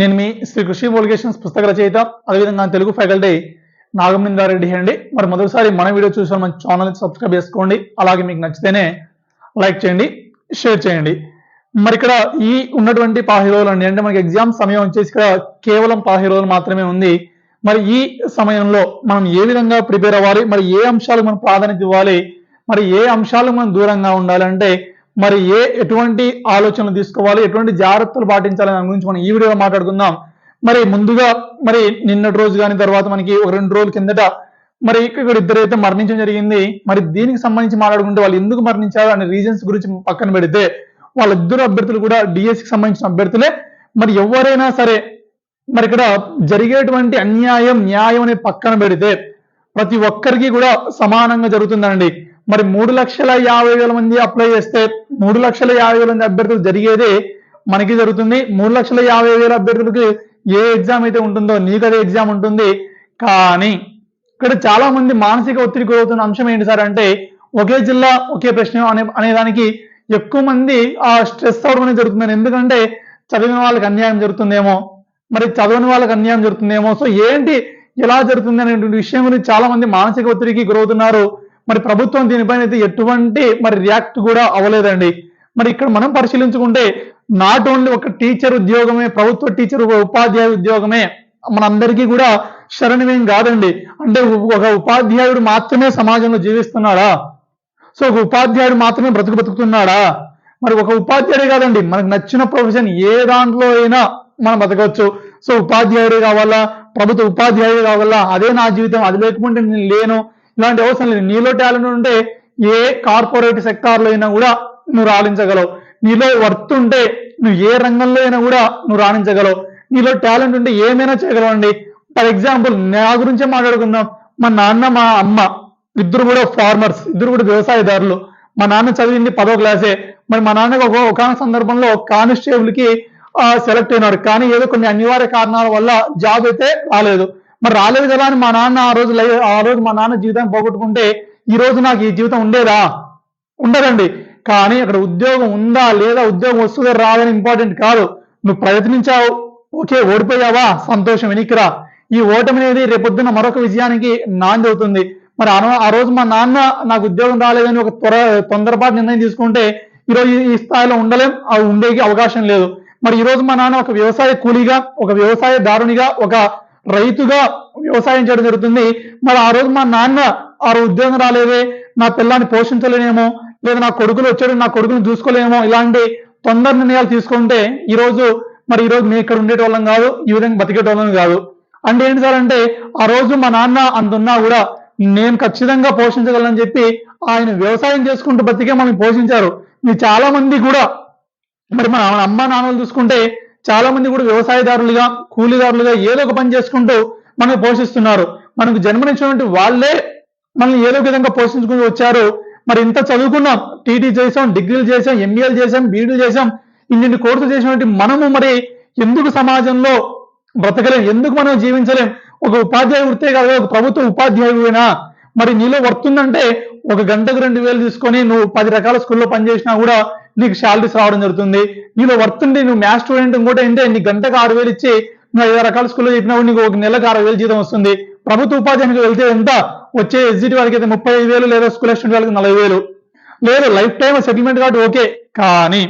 నేను మీ శ్రీ కృషి పబ్లికేషన్స్ పుస్తక రచయిత అదేవిధంగా తెలుగు ఫ్యాకల్టీ నాగమనిందారెడ్డి అండి. మరి మొదటిసారి మన వీడియో చూసిన మన ఛానల్ సబ్స్క్రైబ్ చేసుకోండి. అలాగే మీకు నచ్చితేనే లైక్ చేయండి షేర్ చేయండి. మరి ఇక్కడ ఈ ఉన్నటువంటి పదిహేను రోజులు అండి. అంటే మనకి ఎగ్జామ్ సమయం వచ్చేసి ఇక్కడ కేవలం పదిహేను రోజులు మాత్రమే ఉంది. మరి ఈ సమయంలో మనం ఏ విధంగా ప్రిపేర్ అవ్వాలి? మరి ఏ అంశాలకు మనం ప్రాధాన్యత ఇవ్వాలి? మరి ఏ అంశాలకు మనం దూరంగా ఉండాలంటే మరి ఏ ఎటువంటి ఆలోచనలు తీసుకోవాలి ఎటువంటి జాగ్రత్తలు పాటించాలి దాని గురించి మనం ఈ వీడియోలో మాట్లాడుకుందాం. మరి ముందుగా మరి నిన్నటి రోజు కానీ తర్వాత మనకి ఒక రెండు రోజుల కిందట మరి ఇక్కడ ఇద్దరైతే మరణించడం జరిగింది. మరి దీనికి సంబంధించి మాట్లాడుకుంటే వాళ్ళు ఎందుకు మరణించారు అనే రీజన్స్ గురించి పక్కన పెడితే వాళ్ళిద్దరు అభ్యర్థులు కూడా డిఎస్సికి సంబంధించిన అభ్యర్థులే. మరి ఎవరైనా సరే మరి ఇక్కడ జరిగేటువంటి అన్యాయం న్యాయం అనే పక్కన పెడితే ప్రతి ఒక్కరికి కూడా సమానంగా జరుగుతుందండి. మరి మూడు లక్షల యాభై వేల మంది అప్లై చేస్తే మూడు లక్షల యాభై వేల మంది అభ్యర్థులు జరిగేదే మనకి జరుగుతుంది. మూడు లక్షల యాభై వేల అభ్యర్థులకి ఏ ఎగ్జామ్ అయితే ఉంటుందో నీకు అదే ఎగ్జామ్ ఉంటుంది. కానీ ఇక్కడ చాలా మంది మానసిక ఒత్తిడి గురవుతున్న అంశం ఏంటి సార్ అంటే ఒకే జిల్లా ఒకే ప్రశ్న అనే అనేదానికి ఎక్కువ మంది ఆ స్ట్రెస్ అవడం అనేది జరుగుతుంది ఎందుకంటే చదివిన వాళ్ళకి అన్యాయం జరుగుతుందేమో మరి చదవని వాళ్ళకి అన్యాయం జరుగుతుందేమో. సో ఏంటి ఎలా జరుగుతుంది అనేటువంటి విషయం గురించి చాలా మంది మానసిక ఒత్తిడికి గురవుతున్నారు. మరి ప్రభుత్వం దీనిపైన అయితే ఎటువంటి మరి రియాక్ట్ కూడా అవ్వలేదండి. మరి ఇక్కడ మనం పరిశీలించుకుంటే నాట్ ఓన్లీ ఒక టీచర్ ఉద్యోగమే ప్రభుత్వ టీచర్ ఉపాధ్యాయ ఉద్యోగమే మనందరికీ కూడా శరణమేం కాదండి. అంటే ఒక ఉపాధ్యాయుడు మాత్రమే సమాజంలో జీవిస్తున్నాడా? సో ఒక ఉపాధ్యాయుడు మాత్రమే బ్రతుకు బ్రతుకుతున్నాడా మరి ఒక ఉపాధ్యాయుడే కాదండి. మనకు నచ్చిన ప్రొఫెషన్ ఏ దాంట్లో అయినా మనం బతకవచ్చు. సో ఉపాధ్యాయుడే కావాలా? ప్రభుత్వ ఉపాధ్యాయుడు కావాలా? అదే నా జీవితం. అది లేకుంటే నేను లేను. ఇలాంటి అవసరం లేదు. నీలో టాలెంట్ ఉంటే ఏ కార్పొరేట్ సెక్టార్లో అయినా కూడా నువ్వు రాణించగలవు. నీలో వర్త్ ఉంటే నువ్వు ఏ రంగంలో అయినా కూడా నువ్వు రాణించగలవు. నీలో టాలెంట్ ఉంటే ఏమైనా చేయగలవు అండి ఫర్ ఎగ్జాంపుల్ నా గురించే మాట్లాడుకుందాం. మా నాన్న మా అమ్మ ఇద్దరు కూడా ఫార్మర్స్ ఇద్దరు కూడా వ్యవసాయదారులు. మా నాన్న చదివింది పదో క్లాసే మరి మా నాన్నకు ఒక ఒక సందర్భంలో కానిస్టేబుల్కి సెలెక్ట్ అయినాడు కానీ ఏదో కొన్ని అనివార్య కారణాల వల్ల జాబ్ అయితే రాలేదు. మరి రాలేదు కదా అని మా నాన్న ఆ రోజు ఆ రోజు మా నాన్న జీవితాన్ని పోగొట్టుకుంటే ఈ రోజు నాకు ఈ జీవితం ఉండేదా? ఉండదండి. కానీ అక్కడ ఉద్యోగం ఉందా లేదా? ఉద్యోగం వస్తుందా రాదని ఇంపార్టెంట్ కాదు. నువ్వు ప్రయత్నించావు. ఓకే ఓడిపోయావా? సంతోషం వెనికిరా ఈ ఓటమి అనేది రేపొద్దున మరొక విజయానికి నాంది అవుతుంది. మరి ఆ- రోజు మా నాన్న నాకు ఉద్యోగం రాలేదని ఒక త్వర తొందరపాటు నిర్ణయం తీసుకుంటే ఈరోజు ఈ- స్థాయిలో ఉండలేం. అవి ఉండేకి అవకాశం లేదు. మరి ఈ రోజు మా నాన్న ఒక వ్యవసాయ కూలీగా ఒక వ్యవసాయదారునిగా ఒక రైతుగా వ్యవసాయం చేయడం జరుగుతుంది. మరి ఆ రోజు మా నాన్న ఆ ఉద్యోగం రాలేదే నా పిల్లాన్ని పోషించలేనేమో లేదా నా కొడుకులు వచ్చాడు నా కొడుకుని చూసుకోలేమో ఇలాంటి తొందర నిర్ణయాలు తీసుకుంటే ఈరోజు మరి ఈరోజు మీ మేము ఇక్కడ ఉండేటోళ్ళం కాదు ఈ విధంగా బతికేటోళ్ళం కాదు. అంటే ఏంటి సార్ అంటే ఆ రోజు మా నాన్న అంత ఉన్నా కూడా నేను ఖచ్చితంగా పోషించగలనని చెప్పి ఆయన వ్యవసాయం చేసుకుంటూ బతికే మమ్మల్ని పోషించారు. మీరు చాలా మంది కూడా మరి మన అమ్మ నాన్నలు చూసుకుంటే చాలా మంది కూడా వ్యవసాయదారులుగా కూలీదారులుగా ఏదో ఒక పని చేసుకుంటూ మనకు పోషిస్తున్నారు. మనకు జన్మనిచ్చినటువంటి వాళ్ళే మనల్ని ఏదో విధంగా పోషించుకుంటూ వచ్చారు. మరి ఇంత చదువుకున్నాం టీటీ చేసాం డిగ్రీలు చేసాం ఎంబీఏలు చేసాం బీడీలు చేసాం ఇన్ని కోర్సులు చేసినటువంటి మనము మరి ఎందుకు సమాజంలో బ్రతకలేం ఎందుకు మనం జీవించలేం? ఒక ఉపాధ్యాయ వృత్తే కాదు ఒక ప్రభుత్వ ఉపాధ్యాయుడైనా మరి నీలో వర్తుందంటే ఒక గంటకు రెండు వేలు తీసుకొని నువ్వు పది రకాల స్కూల్లో పనిచేసినా కూడా నీకు శాలరీస్ రావడం జరుగుతుంది. నీలో వర్త్ ఉండి నువ్వు మ్యాథ్స్ స్టూడెంట్ కూడా అంటే నీ గంటకు ఆరు వేలు ఇచ్చి నువ్వు ఐదు రకాల స్కూల్లో చెప్పినా నీకు ఒక నెలకు ఆరు వేలు జీతం వస్తుంది. ప్రభుత్వ ఉపాధ్యాయునికి వెళ్తే ఎంత? వచ్చే ఎస్జిటి వాళ్ళకి అయితే ముప్పై ఐదు వేలు లేదా స్కూల్ అసిస్టెంట్ వాళ్ళకి నలభై వేలు. లేదు లైఫ్ టైం సెటిల్మెంట్ కాబట్టి ఓకే కానీ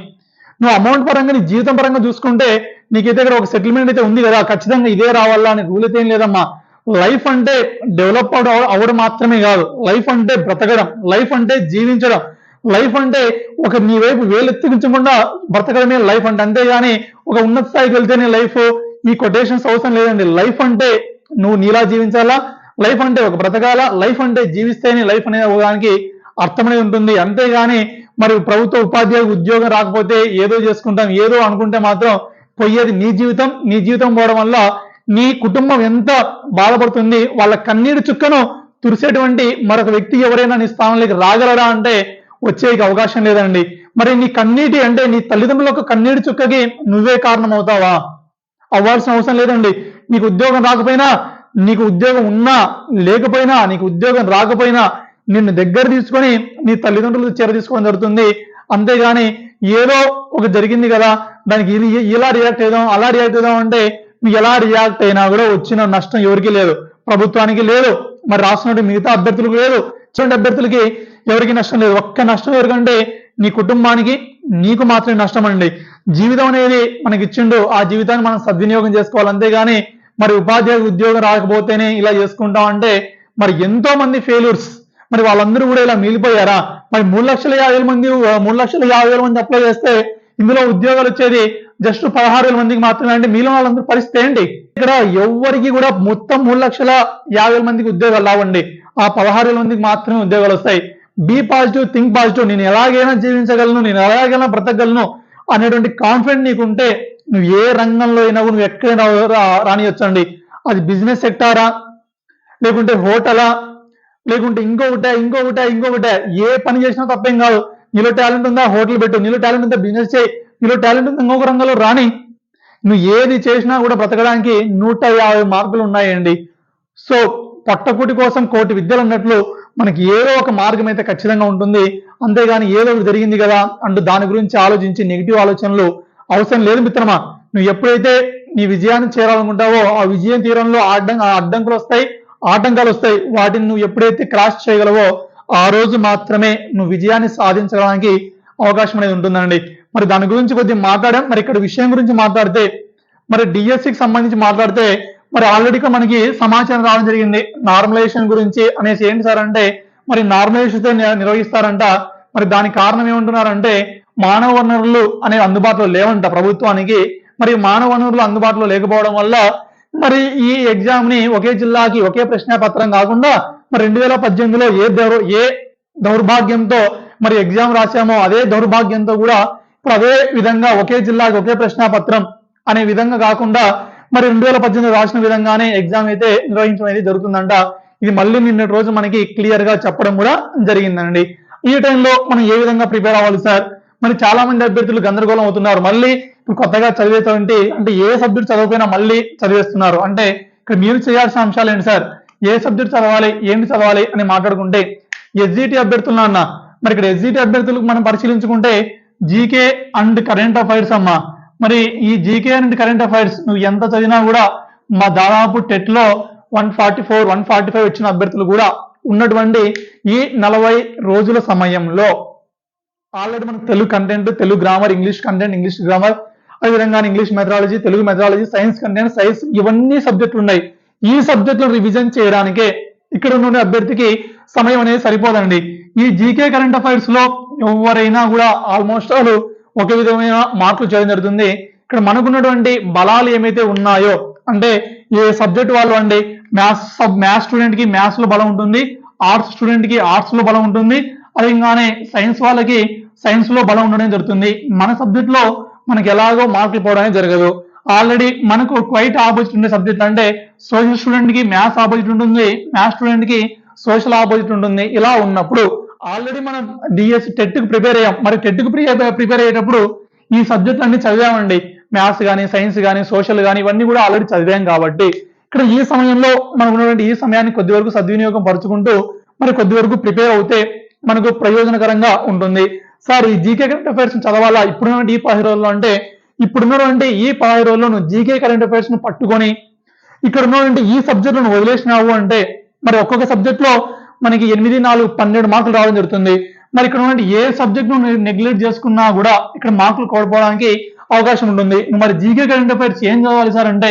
నువ్వు అమౌంట్ పరంగా నీ జీవితం పరంగా చూసుకుంటే నీకైతే ఇక్కడ ఒక సెటిల్మెంట్ అయితే ఉంది కదా. ఖచ్చితంగా ఇదే రావాలా అని రూల్ అయితే ఏం లేదమ్మా. లైఫ్ అంటే డెవలప్ అవడం మాత్రమే కాదు. లైఫ్ అంటే బ్రతకడం. లైఫ్ అంటే జీవించడం. లైఫ్ అంటే ఒక నీ వైపు వేలెత్తించకుండా బ్రతకడమే లైఫ్ అంటే. అంతేగాని ఒక ఉన్నత స్థాయికి వెళ్తేనే లైఫ్ ఈ కొటేషన్స్ అవసరం లేదండి. లైఫ్ అంటే నువ్వు నీలా జీవించాలా? లైఫ్ అంటే ఒక బ్రతకాల? లైఫ్ అంటే జీవిస్తేనే లైఫ్ అనే దానికి అర్థమనే ఉంటుంది. అంతేగాని మరి ప్రభుత్వ ఉపాధ్యాయ ఉద్యోగం రాకపోతే ఏదో చేసుకుంటాం ఏదో అనుకుంటే మాత్రం పోయేది నీ జీవితం నీ జీవితం పోవడం వల్ల నీ కుటుంబం ఎంత బాధపడుతుంది వాళ్ళ కన్నీటి చుక్కను తురిసేటువంటి మరొక వ్యక్తి ఎవరైనా నీ స్థానంలోకి రాగలరా అంటే వచ్చేకి అవకాశం లేదండి. మరి నీ కన్నీటి అంటే నీ తల్లిదండ్రులకు కన్నీటి చుక్కకి నువ్వే కారణం అవుతావా అవ్వాల్సిన అవసరం లేదండి. నీకు ఉద్యోగం రాకపోయినా నీకు ఉద్యోగం ఉన్నా లేకపోయినా నీకు ఉద్యోగం రాకపోయినా నిన్ను దగ్గర తీసుకొని నీ తల్లిదండ్రులు చేర తీసుకోవడం జరుగుతుంది. అంతేగాని ఏదో ఒక జరిగింది కదా దానికి ఇది ఇలా రియాక్ట్ అవుదాం అలా రియాక్ట్ అవుదాం అంటే ఎలా రియాక్ట్ అయినా కూడా వచ్చిన నష్టం ఎవరికి లేదు. ప్రభుత్వానికి లేదు. మరి రాష్ట్రంలో మిగతా అభ్యర్థులకు లేదు. చూడండి అభ్యర్థులకి ఎవరికి నష్టం లేదు. ఒక్క నష్టం ఎవరికంటే నీ కుటుంబానికి నీకు మాత్రమే నష్టం అండి. జీవితం అనేది మనకి ఇచ్చిండు. ఆ జీవితాన్ని మనం సద్వినియోగం చేసుకోవాలి. అంతేగాని మరి ఉపాధ్యాయ ఉద్యోగం రాకపోతేనే ఇలా చేసుకుంటాం అంటే మరి ఎంతో మంది ఫెయిల్యూర్స్ మరి వాళ్ళందరూ కూడా ఇలా మిగిలిపోయారా? మరి మూడు లక్షల యాభై వేల మంది మూడు లక్షల యాభై వేల మంది అప్లై చేస్తే ఇందులో ఉద్యోగాలు వచ్చేది జస్ట్ పదహారు వేల మందికి మాత్రమే అంటే మిగిలిన వాళ్ళందరూ పరిస్థితి ఏంటి? ఇక్కడ ఎవరికి కూడా మొత్తం మూడు లక్షల యాభై వేల మందికి ఉద్యోగాలు రావండి. ఆ పదహారు వేల మందికి మాత్రమే ఉద్యోగాలు వస్తాయి. బీ పాజిటివ్ థింక్ పాజిటివ్ నేను ఎలాగైనా జీవించగలను నేను ఎలాగైనా బ్రతకగలను అనేటువంటి కాన్ఫిడెంట్ నీకు ఉంటే నువ్వు ఏ రంగంలో అయినా నువ్వు ఎక్కడైనా రా- రానియొచ్చండి. అది బిజినెస్ సెక్టారా? లేకుంటే హోటలా? లేకుంటే ఇంకొకటే ఇంకొకటే ఇంకొకటే. ఏ పని చేసినా తప్పేం కాదు. నీలో టాలెంట్ ఉందా? హోటల్ పెట్టు. నీలో టాలెంట్ ఉందా? బిజినెస్ చేయి. నీలో టాలెంట్ ఉంది ఇంకొక రంగంలో రాని నువ్వు ఏది చేసినా కూడా బ్రతకడానికి నూట యాభై మార్కులు ఉన్నాయండి. సో పట్టపుటి కోసం కోటి విద్యలు అన్నట్లు మనకి ఏదో ఒక మార్గం అయితే ఖచ్చితంగా ఉంటుంది. అంతేగాని ఏదో ఒకటి జరిగింది కదా అంటూ దాని గురించి ఆలోచించి నెగిటివ్ ఆలోచనలు అవసరం లేదు మిత్రమా. నువ్వు ఎప్పుడైతే నీ విజయాన్ని చేరాలనుకుంటావో ఆ విజయం తీరంలో అడ్డం ఆ అడ్డంకులు వస్తాయి ఆటంకాలు వస్తాయి. వాటిని నువ్వు ఎప్పుడైతే క్రాస్ చేయగలవో ఆ రోజు మాత్రమే నువ్వు విజయాన్ని సాధించడానికి అవకాశం అనేది ఉంటుందండి. మరి దాని గురించి కొద్దిగా మాట్లాడాం. మరి ఇక్కడ విషయం గురించి మాట్లాడితే మరి డిఎస్సికి సంబంధించి మాట్లాడితే మరి ఆల్రెడీ మనకి సమాచారం రావడం జరిగింది. నార్మలైజేషన్ గురించి అనేసి ఏంటి సార్ అంటే మరి నార్మలైజేషన్ నిర్వహిస్తారంట. మరి దానికి కారణం ఏమంటున్నారంటే మానవ వనరులు అనేవి అందుబాటులో లేవంట ప్రభుత్వానికి. మరి మానవ వనరులు అందుబాటులో లేకపోవడం వల్ల మరి ఈ ఎగ్జామ్ని ఒకే జిల్లాకి ఒకే ప్రశ్న పత్రం కాకుండా మరి రెండు వేల పద్దెనిమిదిలో ఏ దౌర్ ఏ దౌర్భాగ్యంతో మరి ఎగ్జామ్ రాసామో అదే దౌర్భాగ్యంతో కూడా ఇప్పుడు అదే విధంగా ఒకే జిల్లాకి ఒకే ప్రశ్నపత్రం అనే విధంగా కాకుండా మరి రెండు వేల పద్దెనిమిది రాసిన విధంగానే ఎగ్జామ్ అయితే నిర్వహించడం అనేది జరుగుతుందంట. ఇది మళ్ళీ నిన్నటి రోజు మనకి క్లియర్గా చెప్పడం కూడా జరిగిందండి. ఈ టైంలో మనం ఏ విధంగా ప్రిపేర్ అవ్వాలి సార్ మరి చాలా మంది అభ్యర్థులు గందరగోళం అవుతున్నారు. మళ్ళీ ఇప్పుడు కొత్తగా చదివేటువంటి అంటే ఏ సబ్జెక్ట్ చదవకపోయినా మళ్ళీ చదివేస్తున్నారు. అంటే ఇక్కడ మీరు చేయాల్సిన అంశాలు ఏంటి సార్ ఏ సబ్జెక్ట్ చదవాలి? ఏంటి చదవాలి? అని మాట్లాడుకుంటే ఎస్జిటి అభ్యర్థులు అన్న మరి ఇక్కడ ఎస్జిటి అభ్యర్థులకు మనం పరిశీలించుకుంటే జీకే అండ్ కరెంట్ అఫైర్స్ అమ్మా. మరి ఈ జీకే అండ్ కరెంట్ అఫైర్స్ నువ్వు ఎంత చదివినా కూడా మా దాదాపు టెట్లో one forty four one forty five వచ్చిన అభ్యర్థులు కూడా ఉన్నటువంటి ఈ నలభై రోజుల సమయంలో ఆల్రెడీ మనకు Telugu content Telugu grammar English content English grammar అదేవిధంగా English methodology Telugu methodology science content science ఇవన్నీ సబ్జెక్టులు ఉన్నాయి. ఈ సబ్జెక్టులు రివిజన్ చేయడానికే ఇక్కడ ఉన్న అభ్యర్థికి సమయం అనేది సరిపోదండి. ఈ జీకే కరెంట్ అఫైర్స్లో ఎవరైనా కూడా ఆల్మోస్ట్ ఆల్ ఒక విధమైన మార్కులు చేయడం జరుగుతుంది. ఇక్కడ మనకున్నటువంటి బలాలు ఏమైతే ఉన్నాయో అంటే ఏ సబ్జెక్ట్ వాళ్ళు అండి మ్యాథ్స్ సబ్ మ్యాథ్స్ స్టూడెంట్కి మ్యాథ్స్లో బలం ఉంటుంది ఆర్ట్స్ స్టూడెంట్కి ఆర్ట్స్లో బలం ఉంటుంది అదేగానే సైన్స్ వాళ్ళకి సైన్స్లో బలం ఉండడం జరుగుతుంది. మన సబ్జెక్ట్లో మనకి ఎలాగో మార్కులు పోవడం జరగదు. ఆల్రెడీ మనకు క్వైట్ ఆపోజిట్ ఉండే సబ్జెక్ట్ అంటే సోషల్ స్టూడెంట్కి మ్యాథ్స్ ఆపోజిట్ ఉంటుంది మ్యాథ్స్ స్టూడెంట్కి సోషల్ ఆపోజిట్ ఉంటుంది. ఇలా ఉన్నప్పుడు ఆల్రెడీ మనం డిఎస్ టెట్కు ప్రిపేర్ అయ్యాం. మరి టెట్కు ప్రిపేర్ అయ్యేటప్పుడు ఈ సబ్జెక్ట్ అన్ని చదివామండి. మ్యాథ్స్ కానీ సైన్స్ కానీ సోషల్ కానీ ఇవన్నీ కూడా ఆల్రెడీ చదివాం కాబట్టి. ఇక్కడ ఈ సమయంలో మనకు ఉన్నటువంటి ఈ సమయాన్ని కొద్ది వరకు సద్వినియోగం పరుచుకుంటూ మరి కొద్ది వరకు ప్రిపేర్ అవుతే మనకు ప్రయోజనకరంగా ఉంటుంది. సార్ ఈ జీకే కరెంట్ అఫైర్స్ చదవాలా? ఇప్పుడున్నటువంటి ఈ పది రోజుల్లో అంటే ఇప్పుడున్నటువంటి ఈ పది రోజుల్లో నువ్వు జీకే కరెంట్ అఫైర్స్ను పట్టుకొని ఇక్కడ ఉన్నటువంటి ఈ సబ్జెక్టులను వదిలేసినావు అంటే మరి ఒక్కొక్క సబ్జెక్ట్లో మనకి ఎనిమిది నాలుగు పన్నెండు మార్కులు రావడం జరుగుతుంది. మరి ఇక్కడ ఉన్నటువంటి ఏ సబ్జెక్ట్ను నెగ్లెక్ట్ చేసుకున్నా కూడా ఇక్కడ మార్కులు కోల్పోవడానికి అవకాశం ఉంటుంది. నువ్వు మరి జీకే కరెంట్ అఫైర్స్ ఏం చదవాలి సార్ అంటే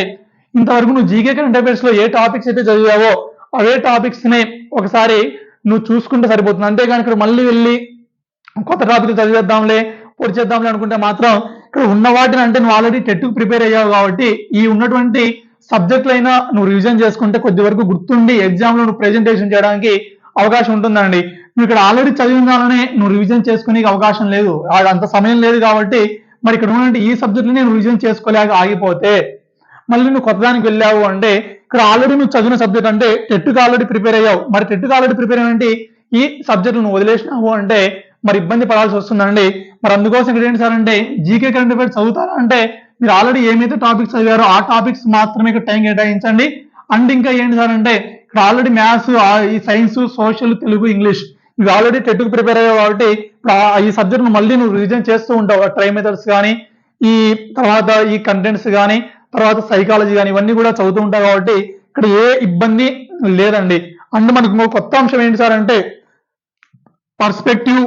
ఇంతవరకు నువ్వు జీకే కరెంట్ అఫైర్స్లో ఏ టాపిక్స్ అయితే చదివావో అవే టాపిక్స్ని ఒకసారి నువ్వు చూసుకుంటే సరిపోతుంది. అంతేగాని ఇక్కడ మళ్ళీ వెళ్ళి కొత్త టాపిక్ చదివేద్దాంలే పొడి చేద్దాంలే అనుకుంటే మాత్రం ఇక్కడ ఉన్న వాటిని అంటే నువ్వు ఆల్రెడీ టెట్కు ప్రిపేర్ అయ్యావు కాబట్టి ఈ ఉన్నటువంటి సబ్జెక్టులైనా నువ్వు రివిజన్ చేసుకుంటే కొద్ది వరకు గుర్తుండి ఎగ్జామ్లో నువ్వు ప్రెజెంటేషన్ చేయడానికి అవకాశం ఉంటుందండి. నువ్వు ఇక్కడ ఆల్రెడీ చదివిన దానినే నువ్వు రివిజన్ చేసుకునే అవకాశం లేదు. అంత సమయం లేదు కాబట్టి మరి ఇక్కడ ఉన్నటువంటి ఈ సబ్జెక్టులు నువ్వు రివిజన్ చేసుకోలేక ఆగిపోతే మళ్ళీ నువ్వు కొత్తదానికి వెళ్ళావు అంటే ఇక్కడ ఆల్రెడీ నువ్వు చదివిన సబ్జెక్ట్ అంటే టెట్టుకు ఆల్రెడీ ప్రిపేర్ అయ్యావు. మరి టెట్టుకు ఆల్రెడీ ప్రిపేర్ అయ్యంటే ఈ సబ్జెక్ట్ నువ్వు వదిలేసినావు అంటే మరి ఇబ్బంది పడాల్సి వస్తుందండి. మరి అందుకోసం ఇక్కడ ఏంటి సార్ అంటే జీకే కరెంట్ అఫైర్స్ చదువుతారా అంటే మీరు ఆల్రెడీ ఏమైతే టాపిక్స్ చదివారో ఆ టాపిక్స్ మాత్రమే ఇక్కడ టైం కేటాయించండి. అండ్ ఇంకా ఏంటి సార్ అంటే ఇక్కడ ఆల్రెడీ మ్యాథ్స్ ఈ సైన్స్ సోషల్ తెలుగు ఇంగ్లీష్ ఇవి ఆల్రెడీ టెట్కు ప్రిపేర్ అయ్యావు కాబట్టి ఈ సబ్జెక్ట్ మళ్ళీ నువ్వు రివిజన్ చేస్తూ ఉంటావు. ట్రై మెథడ్స్ కానీ ఈ తర్వాత ఈ కంటెంట్స్ కానీ తర్వాత సైకాలజీ కానీ ఇవన్నీ కూడా చదువుతూ ఉంటావు కాబట్టి ఇక్కడ ఏ ఇబ్బంది లేదండి. అండ్ మనకు ఇంకో కొత్త అంశం ఏంటి సార్ అంటే పర్స్పెక్టివ్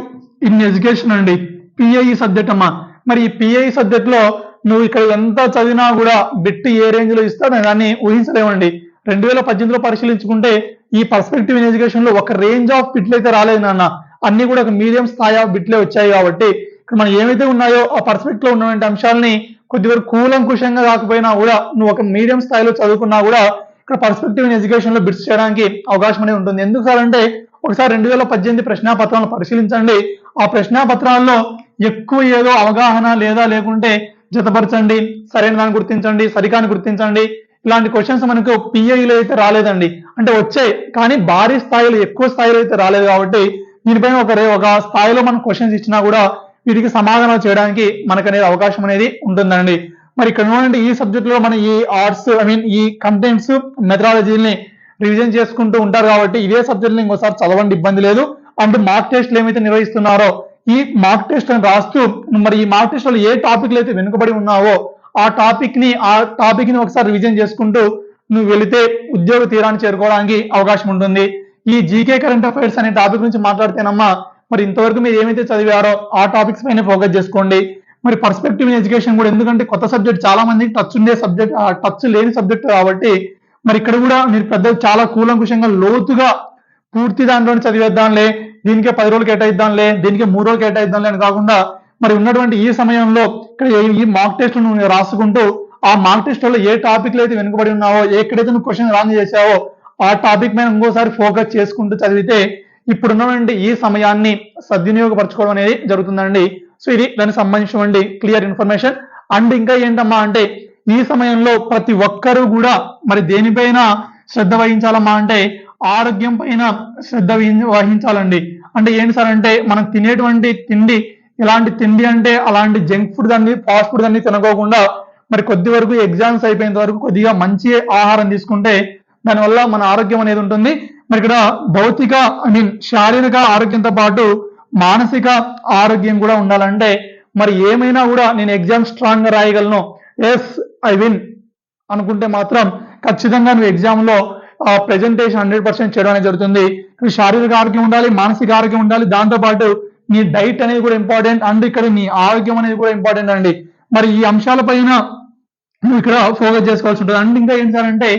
ఇన్ ఎడ్యుకేషన్ అండి. పిఐఈ సబ్జెక్ట్ అమ్మా. మరి ఈ పిఐఈ సబ్జెక్ట్లో నువ్వు ఇక్కడ ఎంత చదివినా కూడా బిట్ ఏ రేంజ్లో ఇస్తా దాన్ని ఊహించలేమండి. రెండు వేల పద్దెనిమిదిలో పరిశీలించుకుంటే ఈ పర్స్పెక్టివ్ ఇన్ ఎడ్యుకేషన్లో ఒక రేంజ్ ఆఫ్ బిట్లు అయితే రాలేదు నాన్న. అన్ని కూడా ఒక మీడియం స్థాయి ఆఫ్ బిట్లే వచ్చాయి కాబట్టి ఇక్కడ మనం ఏమైతే ఉన్నాయో ఆ పర్స్పెక్ట్లో ఉన్నటువంటి అంశాలని కొద్దిగా కూలంకుషంగా కాకపోయినా కూడా నువ్వు ఒక మీడియం స్థాయిలో చదువుకున్నా కూడా ఇక్కడ పర్స్పెక్టివ్ ఇన్ ఎడ్యుకేషన్లో బిట్స్ చేయడానికి అవకాశం అనేది ఉంటుంది. ఎందుకు సార్ అంటే ఒకసారి రెండు వేల పద్దెనిమిది ప్రశ్నాపత్రాలను పరిశీలించండి. ఆ ప్రశ్నాపత్రాల్లో ఎక్కువ ఏదో అవగాహన లేదా లేకుంటే జతపరచండి. సరైన దాన్ని గుర్తించండి. సరికాని గుర్తించండి. ఇలాంటి క్వశ్చన్స్ మనకు పిఐలో అయితే రాలేదండి. అంటే వచ్చాయి కానీ భారీ స్థాయిలో ఎక్కువ స్థాయిలో అయితే రాలేదు కాబట్టి దీనిపైన ఒక రే- ఒక స్థాయిలో మనం క్వశ్చన్స్ ఇచ్చినా కూడా వీటికి సమాధానం చేయడానికి మనకు అనేది అవకాశం అనేది ఉంటుందండి. మరి ఇక్కడ ఈ సబ్జెక్ట్లో మన ఈ ఆర్ట్స్ ఐ మీన్ ఈ కంటెంట్స్ మెథడాలజీని రివిజన్ చేసుకుంటూ ఉంటారు కాబట్టి ఇదే సబ్జెక్ట్ని ఇంకోసారి చదవండి ఇబ్బంది లేదు. అండ్ మార్క్ టెస్ట్లు ఏమైతే నిర్వహిస్తున్నారో ఈ మార్క్ టెస్ట్ అని రాస్తూ మరి ఈ మార్క్ టెస్ట్లో ఏ టాపిక్లు అయితే వెనుకబడి ఉన్నావో ఆ టాపిక్ని ఆ టాపిక్ని ఒకసారి రివిజన్ చేసుకుంటూ నువ్వు వెళితే ఉద్యోగ తీరాన్ని చేరుకోవడానికి అవకాశం ఉంటుంది. ఈ జీకే కరెంట్ అఫైర్స్ అనే టాపిక్ గురించి మాట్లాడితేనమ్మా మరి ఇంతవరకు మీరు ఏమైతే చదివారో ఆ టాపిక్స్ పైన ఫోకస్ చేసుకోండి. మరి పర్స్పెక్టివ్ ఎడ్యుకేషన్ కూడా ఎందుకంటే కొత్త సబ్జెక్ట్ చాలా మందికి టచ్ ఉండే సబ్జెక్ట్ టచ్ లేని సబ్జెక్ట్ కాబట్టి మరి ఇక్కడ కూడా మీరు పెద్ద చాలా కూలంకుషంగా లోతుగా పూర్తి దాంట్లోనే చదివేద్దాంలే దీనికే పది రోజులు కేటాయిద్దాంలే దీనికి మూడు రోజులు కేటాయిద్దాంలే అని కాకుండా మరి ఉన్నటువంటి ఈ సమయంలో ఇక్కడ ఈ- ఈ మాక్ టెస్ట్ నువ్వు రాసుకుంటూ ఆ మార్క్ టెస్ట్లో ఏ టాపిక్లు అయితే వెనుకబడి ఉన్నావో ఎక్కడైతే నువ్వు క్వశ్చన్ రాంగ్ చేసావో ఆ టాపిక్ మీద ఇంకోసారి ఫోకస్ చేసుకుంటూ చదివితే ఇప్పుడున్నటువంటి ఈ సమయాన్ని సద్వినియోగపరచుకోవడం అనేది జరుగుతుందండి. సో ఇది దానికి సంబంధించినటువంటి క్లియర్ ఇన్ఫర్మేషన్ అండ్ ఇంకా ఏంటమ్మా అంటే ఈ సమయంలో ప్రతి ఒక్కరూ కూడా మరి దేనిపైన శ్రద్ధ వహించాలమ్మా అంటే ఆరోగ్యం పైన శ్రద్ధ వహించాలండి. అంటే ఏంటి సార్ అంటే మనం తినేటువంటి తిండి ఇలాంటి తిండి అంటే అలాంటి జంక్ ఫుడ్ అన్ని ఫాస్ట్ ఫుడ్ అన్ని తినకోకుండా మరి కొద్ది వరకు ఎగ్జామ్స్ అయిపోయేంత వరకు కొద్దిగా మంచి ఆహారం తీసుకుంటే దానివల్ల మన ఆరోగ్యం అనేది ఉంటుంది. మరి ఇక్కడ భౌతిక ఐ మీన్ శారీరక ఆరోగ్యంతో పాటు మానసిక ఆరోగ్యం కూడా ఉండాలంటే మరి ఏమైనా కూడా నేను ఎగ్జామ్ స్ట్రాంగ్గా రాయగలను. ఎస్ ఐ విన్ అనుకుంటే మాత్రం ఖచ్చితంగా నువ్వు ఎగ్జామ్లో ప్రెజెంటేషన్ హండ్రెడ్ పర్సెంట్ చేయడం అనేది జరుగుతుంది. శారీరక ఆరోగ్యం ఉండాలి మానసిక ఆరోగ్యం ఉండాలి దాంతో మీ డైట్ అనేది కూడా ఇంపార్టెంట్ అండ్ ఇక్కడ నీ ఆరోగ్యం అనేది కూడా ఇంపార్టెంట్ అండి. మరి ఈ అంశాలపైన నువ్వు ఇక్కడ ఫోకస్ చేసుకోవాల్సి ఉంటుంది. అండ్ ఇంకా ఏం సార్ అంటే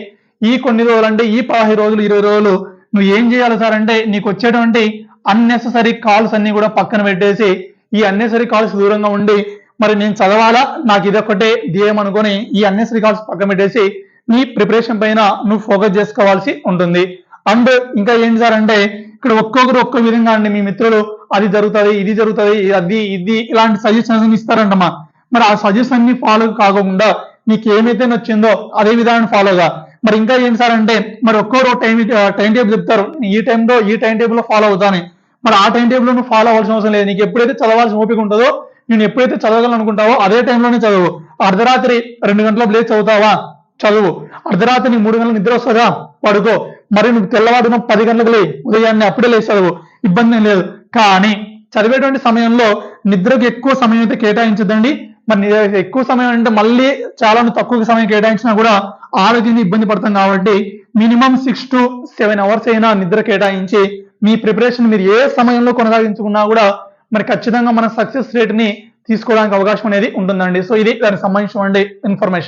ఈ కొన్ని రోజులు అంటే ఈ పదహైదు రోజులు ఇరవై రోజులు నువ్వు ఏం చేయాలి సార్ అంటే నీకు వచ్చేటువంటి అన్నెసరీ కాల్స్ అన్ని కూడా పక్కన పెట్టేసి ఈ అన్నెసరీ కాల్స్ దూరంగా ఉండి మరి నేను చదవాలా? నాకు ఇదొక్కటే ధ్యేయం అనుకొని ఈ అన్నెసరీ కాల్స్ పక్కన పెట్టేసి నీ ప్రిపరేషన్ పైన నువ్వు ఫోకస్ చేసుకోవాల్సి ఉంటుంది. అండ్ ఇంకా ఏంటి సార్ అంటే ఇక్కడ ఒక్కొక్కరు ఒక్కో విధంగా అండి. మీ మిత్రులు అది జరుగుతుంది ఇది జరుగుతుంది అది ఇది ఇలాంటి సజెషన్స్ ఇస్తారంటమ్మా. మరి ఆ సజెషన్ని ఫాలో కాకుండా మీకు ఏమైతే నచ్చిందో అదే విధానాన్ని ఫాలోగా మరి ఇంకా ఏం సార్ అంటే మరి ఒక్కొక్కరు టైం టైం టేబుల్ చెప్తారు. ఈ టైంలో ఈ టైం టేబుల్లో ఫాలో అవుతాను మరి ఆ టైం టేబుల్ నువ్వు ఫాలో అవ్వాల్సిన అవసరం లేదు. నీకు ఎప్పుడైతే చదవాల్సిన ఓపిక ఉంటుందో నేను ఎప్పుడైతే చదవగలను అనుకుంటావో అదే టైంలోనే చదువు. అర్ధరాత్రి రెండు గంటల లేచి చదువుతావా? చదువు. అర్ధరాత్రి నీకు మూడు గంటలకు నిద్ర వస్తుందా? పడుకో. మరి నువ్వు తెల్లవారున పది గంటలకు లే. ఉదయాన్నే అప్పుడే లేచి చదువు. ఇబ్బంది ఏం లేదు. కానీ చదివేటువంటి సమయంలో నిద్రకు ఎక్కువ సమయం అయితే కేటాయించదండి మరి ఎక్కువ సమయం అంటే మళ్ళీ చాలా తక్కువ సమయం కేటాయించినా కూడా ఆరోగ్యంగా ఇబ్బంది పడతాం కాబట్టి minimum six to seven hours అయినా నిద్ర కేటాయించి మీ ప్రిపరేషన్ మీరు ఏ సమయంలో కొనసాగించుకున్నా కూడా మరి ఖచ్చితంగా మన సక్సెస్ రేట్ని తీసుకోవడానికి అవకాశం అనేది ఉంటుందండి. సో ఇది దానికి సంబంధించినటువంటి ఇన్ఫర్మేషన్.